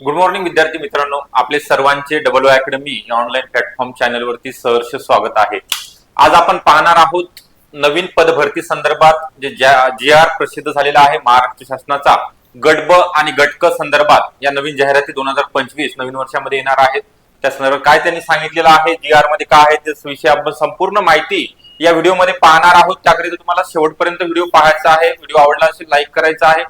Good morning विद्यार्थी मित्रांनो. आपले सर्वांचे डबल अकॅडमी या ऑनलाईन प्लॅटफॉर्म चॅनलवरती सहर्ष स्वागत आहे. आज आपण पाहणार आहोत नवीन पदभरती संदर्भात जे जी आर प्रसिद्ध झालेला आहे महाराष्ट्र शासनाचा गट ब आणि गटक संदर्भात. या नवीन जाहिराती दोन हजार पंचवीस नवीन वर्षामध्ये येणार आहेत. त्या संदर्भात काय त्यांनी सांगितलेलं आहे जी आरमध्ये काय आहे त्याविषयी आपण संपूर्ण माहिती या व्हिडिओमध्ये पाहणार आहोत. त्याकरिता तुम्हाला शेवटपर्यंत व्हिडिओ पाहायचा आहे. व्हिडिओ आवडला असेल लाईक करायचा आहे.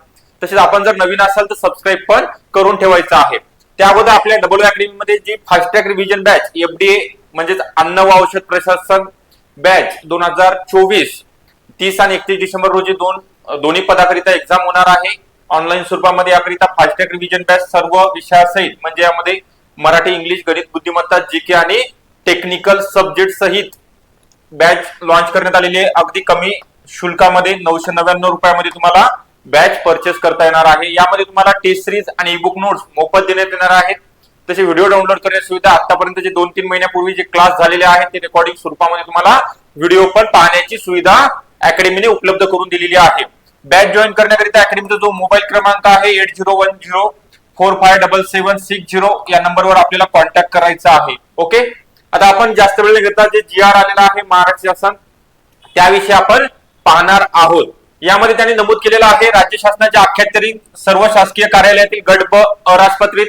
तसेच आपण जर नवीन असाल तर सबस्क्राईब पण करून ठेवायचं आहे. त्या अगोदर आपल्या डबल अकॅडमी मध्ये जी fast track revision batch FDA म्हणजेच अन्न व औषध प्रशासन बॅच दोन हजार चोवीस तीस आणि एकतीस डिसेंबर रोजी दोन दोन्ही पदाकरिता एक्झाम होणार आहे. ऑनलाईन स्वरूपामध्ये याकरिता फास्ट रिव्हिजन बॅच सर्व विषयासहित म्हणजे यामध्ये मराठी इंग्लिश गणित बुद्धिमत्ता जीके आणि टेक्निकल सब्जेक्ट सहित बॅच लॉन्च करण्यात आलेली आहे. अगदी कमी शुल्कामध्ये नऊशे नव्याण्णव रुपयामध्ये तुम्हाला बॅच परचेस करता येणार आहे. यामध्ये तुम्हाला टेस्ट सिरीज आणि बुक नोट्स मोफत देण्यात येणार आहेत. तसे व्हिडिओ डाउनलोड करण्याची सुविधा आतापर्यंत जे दोन तीन महिन्यापूर्वी जे क्लास झालेले आहेत ते रेकॉर्डिंग स्वरूपामध्ये तुम्हाला व्हिडिओ पण पाहण्याची सुविधा अकॅडमीने उपलब्ध करून दिलेली आहे. बॅच जॉईन करण्याकरिता अकॅडमीचा जो मोबाईल क्रमांक आहे eight zero one zero four five double seven six zero या नंबरवर आपल्याला कॉन्टॅक्ट करायचा आहे. ओके आता आपण जास्त वेळ घेता जे जी आर आलेला आहे महाराष्ट्र शासन त्याविषयी आपण पाहणार आहोत. यामध्ये त्यांनी नमूद केलेलं आहे राज्य शासनाच्या अखत्यारीत सर्व शासकीय कार्यालयातील गट ब अराजपत्रित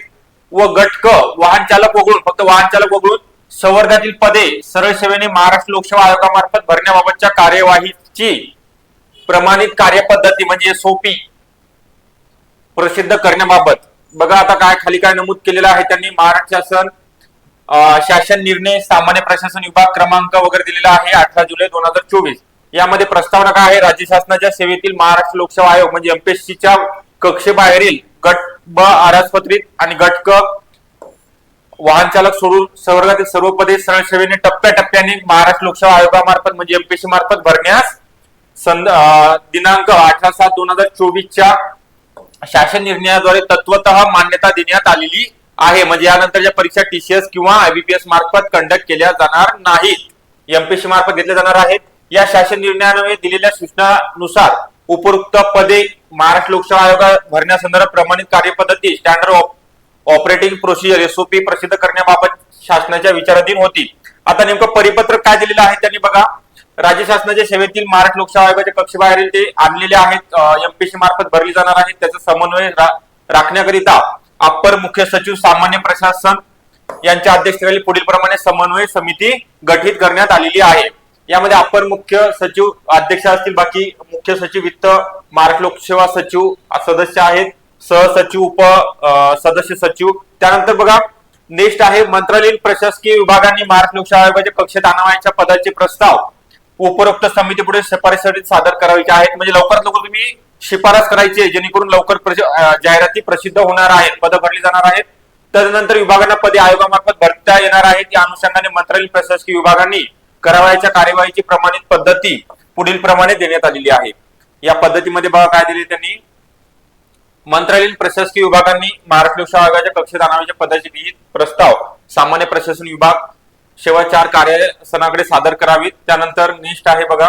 व गट क वाहन चालक वगळून फक्त वाहन चालक वगळून संवर्गातील पदे सरळ सेवेने महाराष्ट्र लोकसेवा आयोगामार्फत भरण्याबाबतच्या कार्यवाहीची प्रमाणित कार्यपद्धती म्हणजे सोपी प्रसिद्ध करण्याबाबत. बघा आता काय खाली काय नमूद केलेलं आहे त्यांनी. महाराष्ट्र शासन शासन निर्णय सामान्य प्रशासन विभाग क्रमांक वगैरे दिलेला आहे अठरा जुलै दोन हजार चोवीस. यामध्ये प्रस्तावना काय आहे? राज्य शासनाच्या सेवेतील महाराष्ट्र लोकसेवा आयोग म्हणजे एमपीएससीच्या कक्षेबाहेरील गट ब आरासपत्रित आणि गट क वाहन चालक सोडून संवर्गातील सर्व पदे सरळ सेवेने टप्प्याटप्प्याने महाराष्ट्र लोकसेवा आयोगामार्फत म्हणजे एमपीएससी मार्फत भरण्यास संद दिनांक अठरा सात दोन हजार चोवीसच्या शासन निर्णयाद्वारे तत्वत मान्यता देण्यात आलेली आहे. म्हणजे यानंतरच्या परीक्षा टीसीएस किंवा आयबीपीएस मार्फत कंडक्ट केल्या जाणार नाहीत. एमपीएससी मार्फत घेतल्या जाणार आहेत. या शासन निर्णयाने दिलेल्या सूचनानुसार उपरोक्त पदे महाराष्ट्र लोकसेवा आयोगा भरण्यासंदर्भात प्रमाणित कार्यपद्धती स्टँडर्ड ऑपरेटिंग प्रोसिजर एसओपी प्रसिद्ध करण्याबाबत शासनाच्या विचाराधीन होती. आता नेमकं परिपत्रक काय दिलेलं आहे त्यांनी बघा. राज्य शासनाच्या सेवेतील महाराष्ट्र लोकसेवा आयोगाच्या कक्षेबाहेरील ते आणलेले आहेत. एमपीसी मार्फत भरली जाणार आहेत त्याचा समन्वय रा- राखण्याकरिता अप्पर मुख्य सचिव सामान्य प्रशासन यांच्या अध्यक्षतेखाली पुढील प्रमाणे समन्वय समिती गठीत करण्यात आलेली आहे. यामध्ये अपर मुख्य सचिव अध्यक्ष असतील बाकी मुख्य सचिव वित्त मार्ग लोकसेवा सचिव सदस्य आहेत सहसचिव उप सदस्य सचिव. त्यानंतर बघा नेक्स्ट आहे मंत्रालयीन प्रशासकीय विभागांनी मार्ग लोकसेवा आयोगाच्या कक्षेत आणावयाच्या पदाचे प्रस्ताव उपरोक्त समितीपुढे शिफारसीसाठी सादर करायचे आहेत. म्हणजे लवकरात लवकर तुम्ही शिफारस करायची आहे जेणेकरून लवकर प्रश- जाहिराती प्रसिद्ध होणार आहेत पदं भरली जाणार आहेत. त्यानंतर विभागांना पदे आयोगामार्फत भरता येणार आहेत. या अनुषंगाने मंत्रालयीन प्रशासकीय विभागांनी करावयाच्या कार्यवाहीची प्रमाणित पद्धती पुढील प्रमाणे देण्यात आलेली आहे. या पद्धतीमध्ये बघा काय दिले त्यांनी? मंत्रालयीन प्रशासकीय विभागांनी महाराष्ट्र लोकसेवा आयोगाच्या कक्षेत आणाव्याच्या पदाचे विहित प्रस्ताव सामान्य प्रशासन विभाग शेवट चार कार्यालयाकडे सादर करावीत. त्यानंतर निष्ठ आहे बघा.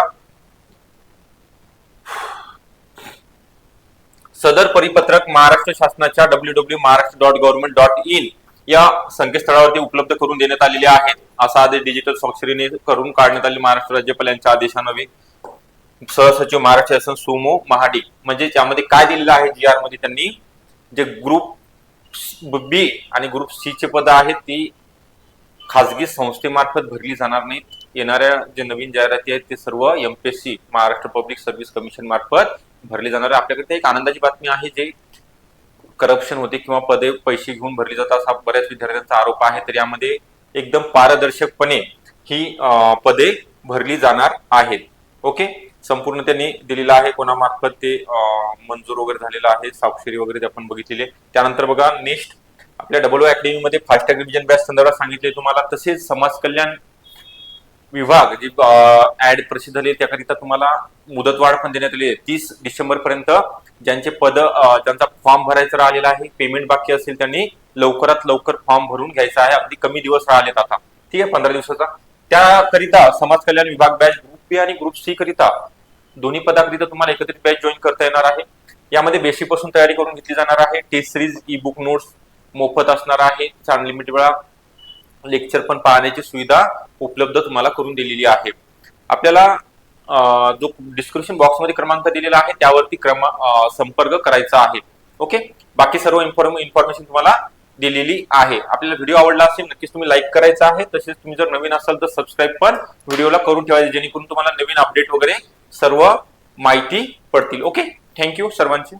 सदर परिपत्रक महाराष्ट्र शासनाच्या W W Maharashtra dot government dot in या संकेतस्थळावरती उपलब्ध करून देण्यात आलेले आहेत. असा आदेश डिजिटल स्वाक्षरीने करून काढण्यात आले. महाराष्ट्र राज्यपाल यांच्या आदेशानवे सहसचिव महाराष्ट्र शासन सुमो महाडी म्हणजे त्यामध्ये काय दिलेलं आहे? जी आरमध्ये त्यांनी जे ग्रुप बी आणि ग्रुप सी चे पद आहेत ती खासगी संस्थेमार्फत भरली जाणार नाहीत. येणाऱ्या जे नवीन जाहिराती आहेत ते सर्व MPSC Maharashtra Public Service Commission मार्फत भरली जाणार आहे आपल्याकडे एक आनंदाची बातमी आहे जे करप्शन होते किंवा पदे पैसे घेऊन भरली जातात असा बऱ्याच विद्यार्थ्यांचा आरोप आहे. तर यामध्ये एकदम पारदर्शकपणे ही पदे भरली जाणार आहेत. ओके? संपूर्ण त्यांनी दिलेलं आहे. कोणामार्फत ते मंजूर वगैरे झालेलं आहे. साक्षरी वगैरे ते आपण बघितलेले त्यानंतर बघा नेक्स्ट आपल्या डबल अकॅडमी मध्ये फास्ट रिव्हिजन बॅच संदर्भात सांगितले. तुम्हाला तसेच समाज कल्याण विभाग जी ऍड प्रसिद्ध झाली आहे, त्याकरिता तुम्हाला मुदतवाढ पण देण्यात आली आहे. तीस डिसेंबर पर्यंत ज्यांचे पद ज्यांचा फॉर्म भरायचा राहिलेला आहे पेमेंट बाकी असेल त्यांनी लवकरात लवकर फॉर्म भरून घ्यायचा आहे. अगदी कमी दिवस राहिलेत आता. ठीक आहे पंधरा दिवसाचा. त्याकरिता समाज कल्याण विभाग बॅच ग्रुप बी आणि ग्रुप सी करिता दोन्ही पदाकरिता तुम्हाला एकत्रित बॅच जॉईन करता येणार आहे. यामध्ये बेसिकपासून तयारी करून घेतली जाणार आहे. Test series e book notes मोफत असणार आहे. अनलिमिटेड वेळा लेक्चर पण पाहण्याची सुविधा उपलब्ध तुम्हाला करून दिलेली आहे. आपल्याला जो डिस्क्रिप्शन बॉक्समध्ये क्रमांक दिलेला आहे त्यावरती क्रम संपर्क करायचा आहे. ओके बाकी सर्व इन्फॉर्म इन्फॉर्मेशन तुम्हाला दिलेली आहे. आपल्याला व्हिडिओ आवडला असेल नक्कीच तुम्ही लाईक करायचा आहे. तसेच तुम्ही जर नवीन असाल तर सबस्क्राईब पण व्हिडिओला करून ठेवायचे जेणेकरून तुम्हाला नवीन अपडेट वगैरे सर्व माहिती पडतील. ओके थँक्यू सर्वांचे.